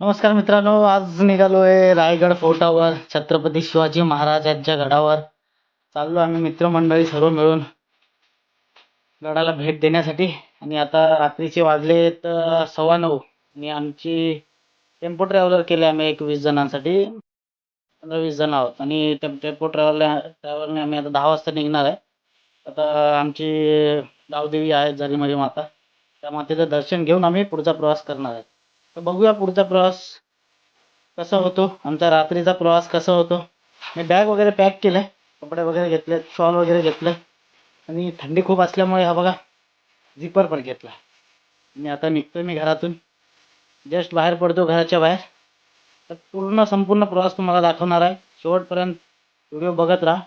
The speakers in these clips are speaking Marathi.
नमस्कार मित्रांनो आज निघालोय रायगड फोर्टावर. छत्रपती शिवाजी महाराज यांच्या गडावर. चाललो आम्ही मित्रमंडळी सर्व मिळून गडाला भेट देण्यासाठी. आणि आता रात्रीचे वाजले तर सव्वा नऊ. आणि आमची टेम्पो ट्रॅव्हलर केली आम्ही एक वीस जणांसाठी. पंधरा वीस जण आहोत. आणि टेम्पो ट्रॅव्हलर ट्रॅव्हलने आम्ही आता दहा वाजता निघणार आहे. आता आमची गावदेवी आहे जरीमरी माता. त्या मातेचं दर्शन घेऊन आम्ही पुढचा प्रवास करणार आहे. तर बघूया पुढचा प्रवास कसा होतो. आमचा रात्रीचा प्रवास कसा होतो. मी बॅग वगैरे पॅक केलं कपडे वगैरे घेतले शॉल वगैरे घेतलं. आणि थंडी खूप असल्यामुळे हा बघा झिपर पण घेतला. आणि आता निघतोय मी घरातून. जस्ट बाहेर पडतो घराच्या बाहेर. तर पूर्ण संपूर्ण प्रवास तुम्हाला दाखवणार आहे. शेवटपर्यंत व्हिडिओ बघत राहा.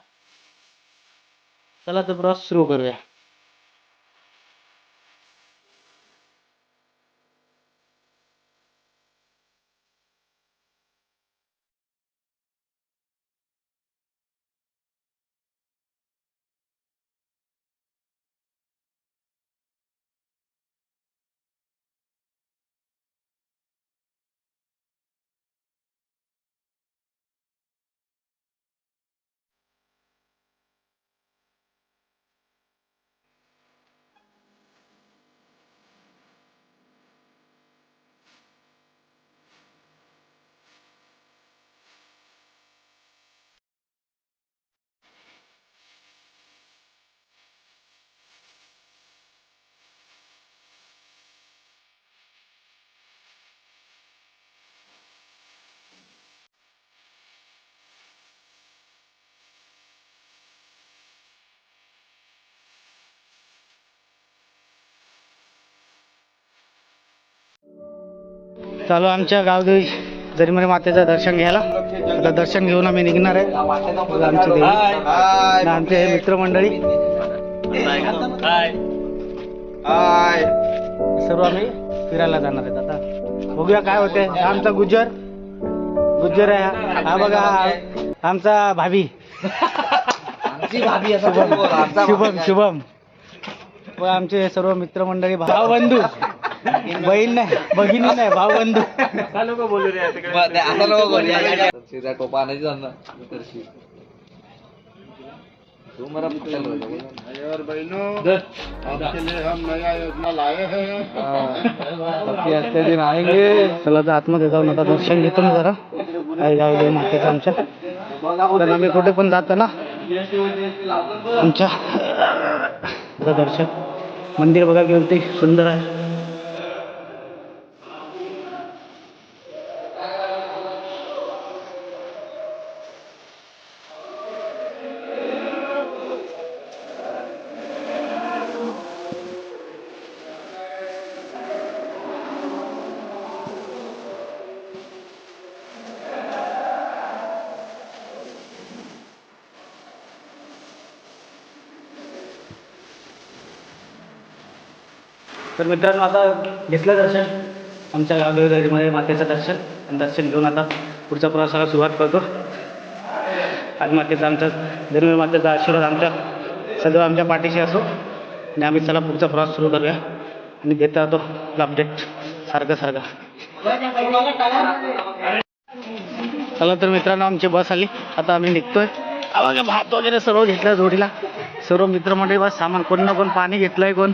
चला तर प्रवास सुरू करूया. चालू आमच्या गावदेवी जरीमरी मातेचं दर्शन घ्यायला. आता दर्शन घेऊन आम्ही निघणार आहे. आमची देवी. आणि आमचे हे मित्रमंडळी. हाय. सर्व आम्ही फिरायला जाणार आहेत आता. बघूया काय होते. आमचा गुज्जर. गुज्जर आहे हा. बघा हा आमचा भाभी. शुभम? शुभम व आमचे सर्व मित्रमंडळी भावबंधू बहीण नाही भगिनी नाही भावबंधू ब- ते असं नको करू, या- या- या. शिरा टोपा आणायची जाण ना. उतरशी. तू मला पटेल होता. हाँ. अभी हफ्ते दिन आएंगे चला तर आतमध्ये जाऊन आता दर्शन घेतो ना जरा आई गावदेवी मातेचं आमच्या तर आम्ही कुठे पण जातो ना आमच्या दर्शन मंदिर बघा किती सुंदर आहे तर मित्रांनो आता घेतलं दर्शन. आमच्या गावदेवीमध्ये मातेचं दर्शन आणि दर्शन घेऊन आता पुढच्या प्रवासाला सुरुवात करतो. आणि मातेचा आमचा धर्म मातेचा आशीर्वाद आमच्या सदैव आमच्या पाठीशी असो. आणि आम्ही चला पुढचा प्रवास सुरू करूया आणि घेत राहतो अपडेट सारखं सारखं. चला तर मित्रांनो आमची बस आली. आता आम्ही निघतोय. भात वगैरे सर्व घेतलं जोडीला. सर्व मित्रमंडळी बस सामान कोण ना कोण पाणी घेतलंय कोण?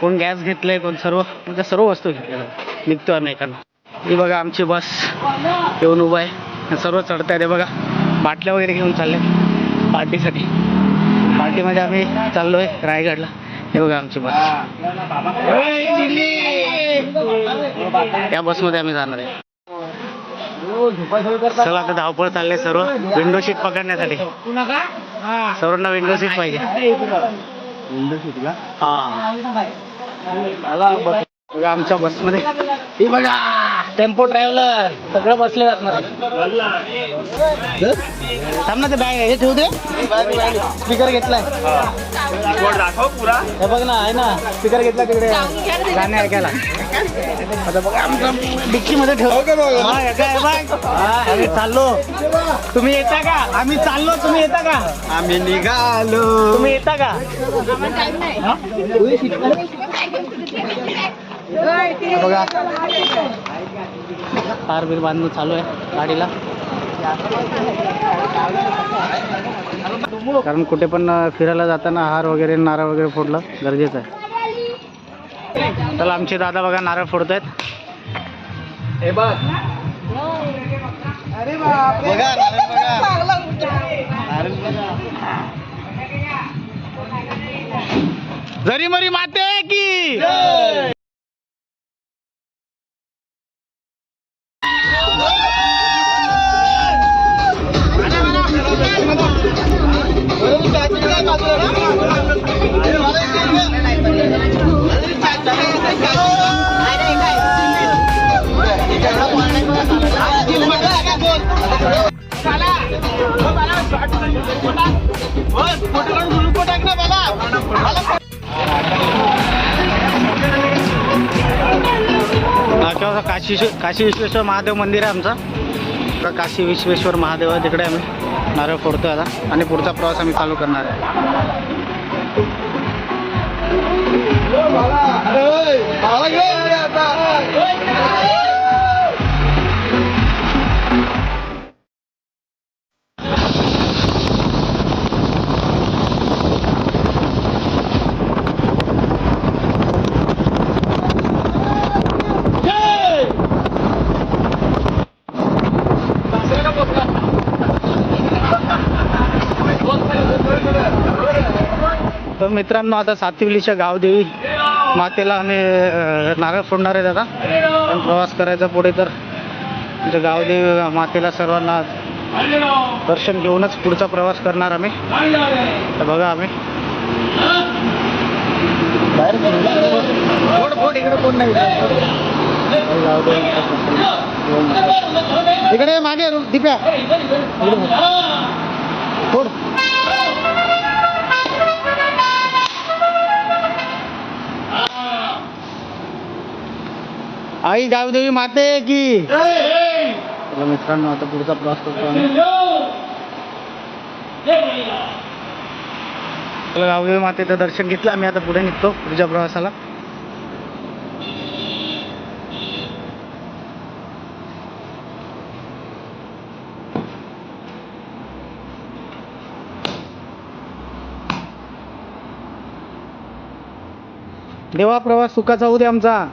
कोण गॅस घेतलंय कोण सर्व? म्हणजे सर्व वस्तू घेतल्या. निघतो आम्ही एकानं ही बघा आमची बस. येऊन उभा आहे. सर्व चढत आहे बघा बाटल्या वगैरे घेऊन चालले. पार्टीसाठी. पार्टीमध्ये आम्ही चाललोय रायगडला. हे बघा आमची बस. या बसमध्ये आम्ही जाणार आहे. चला आता धावपळ चालले सर्व. विंडो सीट पकडण्यासाठी. सर्वांना विंडो सीट पाहिजे. हा. बघा आमच्या बसमध्ये. ही बघा टेम्पो ट्रॅव्हलर सगळं बसले जात थांब ना ते बॅग हे ठेवू दे. स्पीकर घेतलाय. हे बघ ना आहे ना. स्पीकर घेतला तिकडे. गाणे ऐकायला. आता बघा आमच्या डिक्की मध्ये ठेव. हा, हे हा, चाललो. तुम्ही येता का? आम्ही चाललो. तुम्ही येता का? आम्ही निघालो. तुम्ही येता का? बघा. हार बीर बांधणं चालू आहे गाडीला. कारण कुठे पण फिरायला जाताना हार वगैरे नारळ वगैरे फोडलं गरजेचं आहे. चला आमचे दादा बघा नारळ फोडत आहेत हे जरी मरी माते की! काशी काशी विश्वेश्वर महादेव मंदिर आहे आमचं. काशी विश्वेश्वर महादेव आहे तिकडे आम्ही. नारळ फोडतो आता. आणि पुढचा प्रवास आम्ही चालू करणार आहे. तर मित्रांनो आता सातिवलीच्या गावदेवी मातेला आम्ही नारळ फोडणार आहेत आता पण प्रवास करायचा पुढे तर. म्हणजे गावदेवी मातेला सर्वांना दर्शन घेऊनच पुढचा प्रवास करणार आम्ही. तर बघा आम्ही. इकडे मागे दिप्या. फोड. आई गावदेवी माते की. मित्रांनो आता पुढचा प्रवास करतो गावदेवी मातेचं दर्शन घेतलं. आम्ही आता पुढे निघतो पुढच्या प्रवासाला. देवा प्रवास सुखाचा होऊ दे आमचा.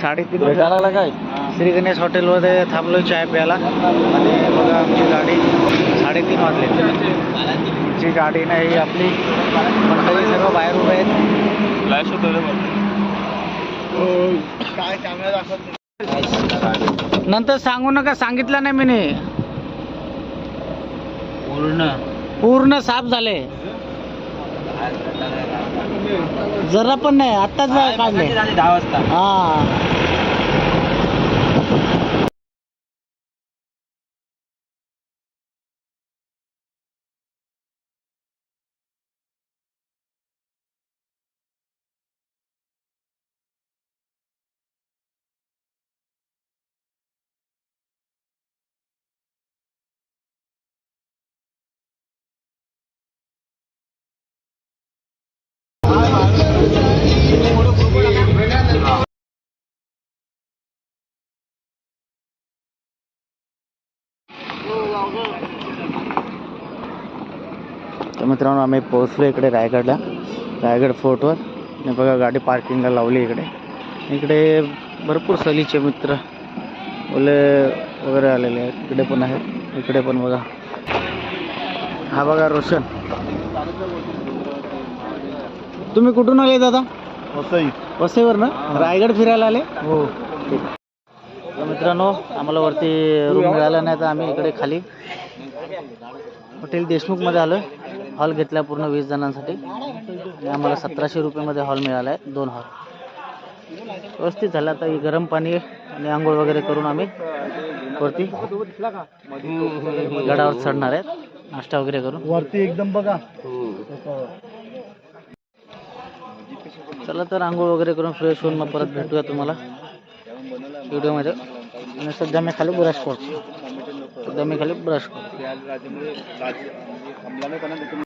साडेतीन भेटायला काय? श्री गणेश हॉटेलमध्ये थांबलो चाय प्यायला. आणि बघा आमची गाडी साडेतीन वाजले. आमची गाडी नाही आपली. मंडळी सर्व बाहेर उभे आहेत. नंतर सांगू नका सांगितलं नाही मी पूर्ण. पूर्ण साफ झाले. जरा पण नाही आत्ताच काढले. दहा वाजता. हा. तर मित्रांनो आम्ही पोहोचलो इकडे रायगडला. रायगड फोर्टवर हे बघा गाडी पार्किंगला लावली इकडे. इकडे भरपूर सहलीचे मित्र ओले वगैरे आलेले आहेत. इकडे पण आहेत. इकडे पण बघा. हा बघा रोशन. तुम्ही कुठून आले दादा? वसई. वसईवर ना रायगड फिरायला आले? हो. मित्रांनो आम्हाला वरती रूम मिळाला नाही तर आम्ही इकडे खाली हॉटेल देशमुखमध्ये आलो हॉल घेतला पूर्ण वीस जणांसाठी. आम्हाला सतराशे रुपयामध्ये हॉल मिळाला आहे दोन हॉल व्यवस्थित झालं. आता हे गरम पाणी आणि आंघोळ वगैरे करून आम्ही वरती गडावर चढणार आहेत. नाश्ता वगैरे करून. वरती एकदम बघा. चला तर आंघोळ वगैरे करून फ्रेश होऊन मग परत भेटूया तुम्हाला. व्हिडिओमध्ये आणि सध्या मी खाली ब्रश करतो. सध्या मी खाली ब्रश करतो.